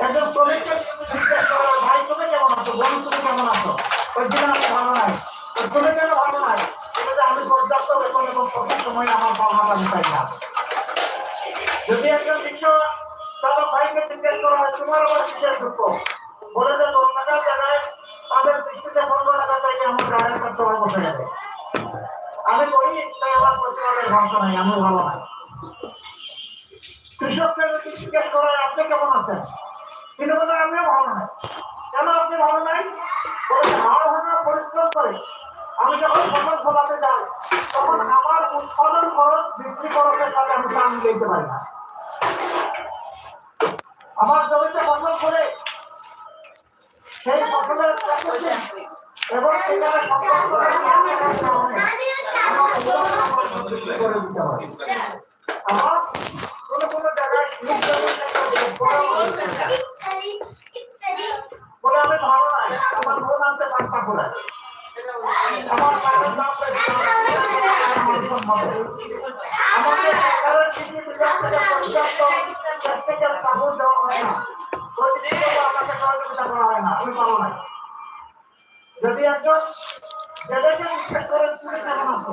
একজন ভাই, তুমি কেমন তুমি কেমন আছো? বলছি আমি ভালো নাই। তুমি ভালো নাই? বলে আমি সময় আমার পাওনাটা মিটাই না। যদি একজন রিক্সা চালক ভাইকে জিজ্ঞেস করা হয় তোমার আবার কিসের দুঃখ? বলে যে, দশ টাকার জায়গায় তাদের আমার গাড়ির তাই আমার প্রতিবাদের ভরসা নাই আমি ভালো নাই। কৃষককে আপনি কেমন আছেন? বলে আমিও ভালো নাই। কেন আপনি ভালো নাই? ভালো পরিশ্রম করে, আমি যখন ফসল ফলাতে যাই আমার উৎপাদন খরচ বিক্রি খরচের আমি আমার জমিতে ফসল করে সেই ফসলের এবং সেখানে সম্পদ করে আমার উৎপাদন আমার বিক্রি করে দিতে হয় আমার কোনো কোনো জায়গায় নিজ জমিতে বড় বলে আমি ভালো নাই আমার মন আনতে পারতা করে পর্যাপ্ত টেকনিক্যাল সাপোর্ট দেওয়া হয় না আমাকে সহযোগিতা করা হয় না আমি পাবো না যদি একজন আছো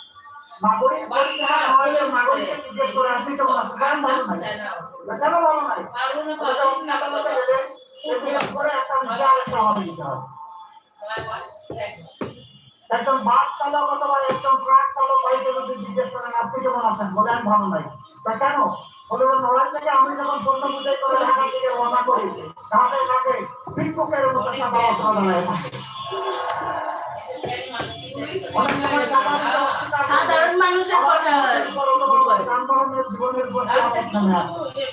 নাগরিক পরীক্ষা হয় নাগরিককে জিজ্ঞেস করে আপনি আছেন কেন ভালো নাই। কেন ভালো নাই? ওটা অন্য আদালতে গেলে এগুলো করে একটা সমাধান দিতে হবে। একজন বাস চালক অথবা একজন ট্রাক চালক ভাইকে যদি জিজ্ঞেস করেন আপনি কেমন আছেন? বলে আমি ভালো নাই। তা কেন? বলে নড়াই থেকে আমি যখন পণ্য বুঝাই করে ঢাকা থেকে রওনা করি। ঢাকে ঢাকে ভিক্ষুকের মতো টাকা অসুবিধা এখন অনেক সময় টাকা। সাধারণ মানুষের কথা যানবাহনের জীবনের উপর চাপ নেমে আসে।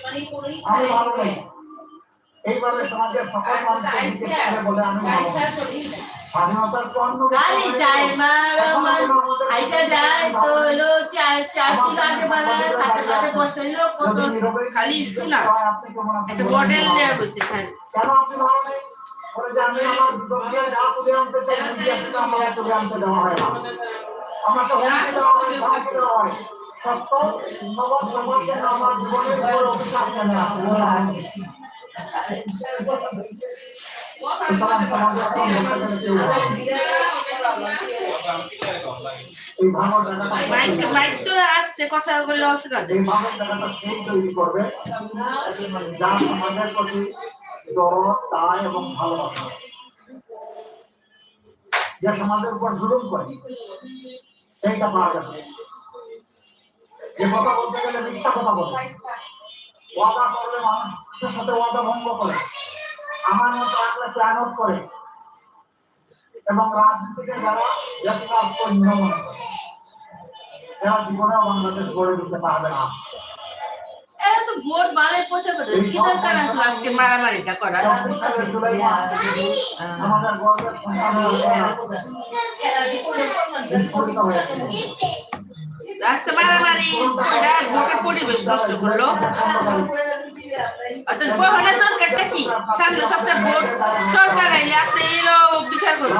আমি ভালো নেই এইভাবে সমাজের সকল মানুষকে বলে আমি স্বাধীনতার চুয়ান্ন খালি যায় গেল। মার এখনও আমার আমাদের হাইটা যায় তো হলো চার চার কিলো আগে বানায় খাটে খাটে বসে হইল কত খালি শোনা। একটা মডেল নেওয়া বসে খালি কেন আপনি ভালো নেই? আমি আমার যা হয় না। সত্য, সমাজ সমাজকে আমার জীবনের ভাঙর জায়গাটা মাইক মাইক তো আসতে কথা বললে অসুবিধা আছে তৈরি করবে যা সমাজের প্রতি দরদ যে সমাজের উপর জুলুম করে। সেইটা পাওয়া যাবে। কথা বলতে গেলে মিথ্যা কথা বলে। ওয়াদা করলে মানুষের সাথে ওয়াদা ভঙ্গ করে। আমার মতো আসলে প্ল্যানট করে। এবং রাজনীতিকে যারা হীন মনে করে এরা বাংলাদেশ গড়ে উঠতে পারবে না। ভোট বাড়াই পৌঁছে পেতে কি দরকার আসলো আজকে মারামারিটা করা। হয়েছে আজকে মারামারি এটা ভোটের পরিবেশ নষ্ট করল। অর্থাৎ বহনের দরকারটা কি? সামনে সপ্তাহে ভোট সরকার আইলে আপনি এরও বিচার করব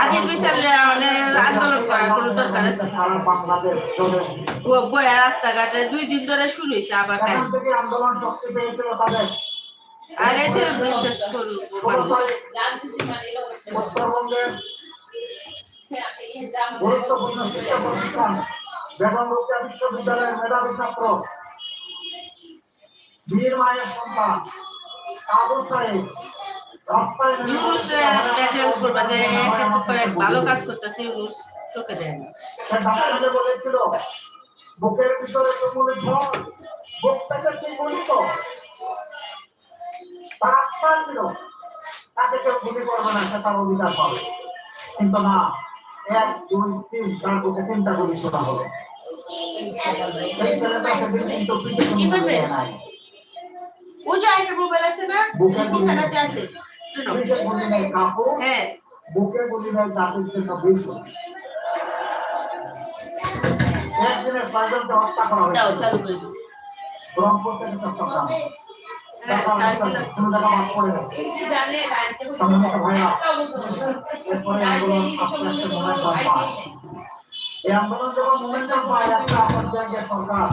আজকের বিচার মানে আন্দোলন করার কোনো দরকার আছে? বয়া রাস্তাঘাটে দুই দিন ধরে শুরু হয়েছে আবার তাদের আর যে বিশ্বাস রোকেয়া বিশ্ববিদ্যালয়ের মেধাবী ছাত্র বীর মায়ের সন্তান আবু সাহেব ইউনুস প্যাচেল করবা যে একটা ভালো কাজ করতেছে ইউনুস চোখে দেয় না। বলেছিল বুকের ভিতরে তুমুলে ঝড় বুক থেকে বলিত তার আত্মা ছিল তাকে কেউ গুলি করবে না সে তার অধিকার পাবে। কিন্তু না এক দুই তিন তার বুকে তিনটা গুলি পিঠে কোনো কি করবে? ওই যে একটা মোবাইল আছে না? বিছানাতে আছে। হ্যাঁ। জন্য একদিনের হত্যা করা রংপুর থেকে চট্টগ্রাম হ্যাঁ, সরকার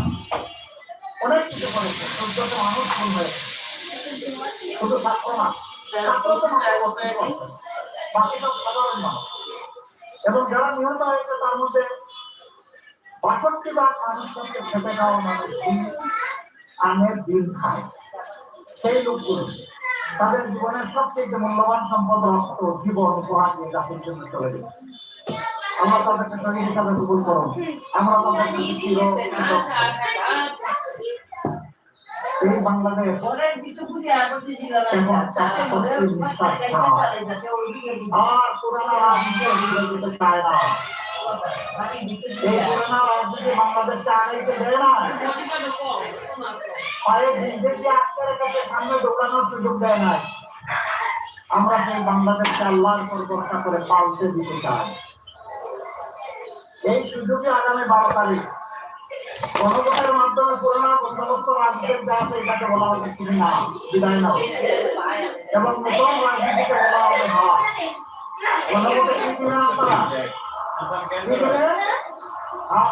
অনেক কিছু করেছে। মানুষ শুধু ছাত্র না। এবং যারা নিহত হয়েছে তার মধ্যে বাষট্টি ভাগ মানুষকে খেতে খাওয়া মানুষ দিন দিন খায় সেই লোকগুলো তাদের জীবনের সবচেয়ে মূল্যবান সম্পদ রক্ত জীবন উপহার দিয়ে জাতির জন্য চলে গেছে আমরা তাদেরকে শহীদ হিসাবে কবুল করুন আমরা তাদেরকে চির এই বাংলাদেশ। এখন তাকে সত্যি নিঃশ্বাস ছাড়া আর পুরানো রাজনীতি চায় না। এই পুরানো রাজনীতি বাংলাদেশকে আগাইতে দেয় না। পায়ে নিজেকে আটকে রেখেছে সামনে দৌড়ানোর সুযোগ দেয় না আমরা সেই বাংলাদেশকে আল্লাহর পরিবর্তন করে পাল্টে দিতে চাই। এই সুযোগে আগামী বারো তারিখ গণভোটের মাধ্যমে পুরোনো সমস্ত রাজনীতির যা আছে এটাকে বলা হবে তুমি না বিদায় নাও এবং নতুন রাজনীতিকে বলা হবে হা গণভোটে কি কিনা আপনারা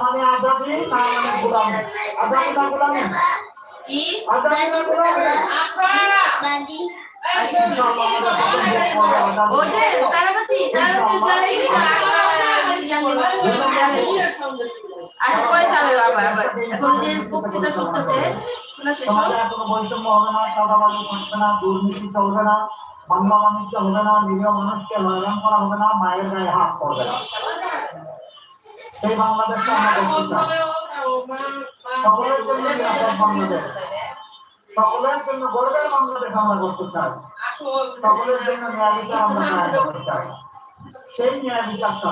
মানে আজাদি না মানে গোলামি। আজাদি না গোলামি? কি? আজাদি না গোলামি? বাজি। ওই যে তারাবাতি তারাবাতি আচ্ছা পরে চালাবে আবার আবার এখন যে বক্তৃতা শুনতেছে শোনা শেষ কোনো বৈষম্য হবে না চাঁদাবাজি থাকবে না দুর্নীতি চলবে না বাংলা মানুষকে হবে না নিরীহ মানুষকে হয়রান করা হবে না মায়ের গায়ে হাত পড়বে না। সেই বাংলাদেশকে আমরা দেখতে চাই। সকলের জন্য নিরাপদ বাংলাদেশ। সকলের জন্য গর্বের বাংলাদেশ আমরা করতে চাই। সকলের জন্য ন্যায় বিচার আমরা করতে চাই। সেই ন্যায় বিচারটা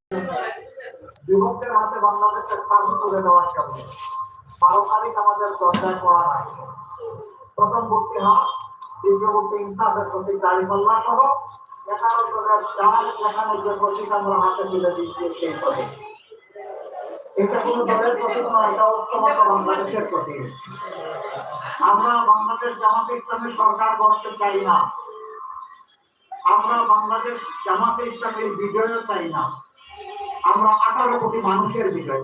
যুবকদের হাতে বাংলাদেশের স্বাধীন তুলে দেওয়ার জন্য পারকালিক আমাদের দরজায় পড়া নাই। প্রথম ভর্তি হওয়া দ্বিতীয় ভর্তি ইনসাফের প্রতি দাঁড়িপাল্লা সহ। এগারো জনের যে প্রতীক আমরা হাতে তুলে দিচ্ছি সেই প্রতীক। বাংলাদেশের আমরা বাংলাদেশ সরকার চাই না। আমরা বাংলাদেশ জামাতে ইসলামের বিজয়ও চাই না। আমরা আঠারো কোটি মানুষের বিজয়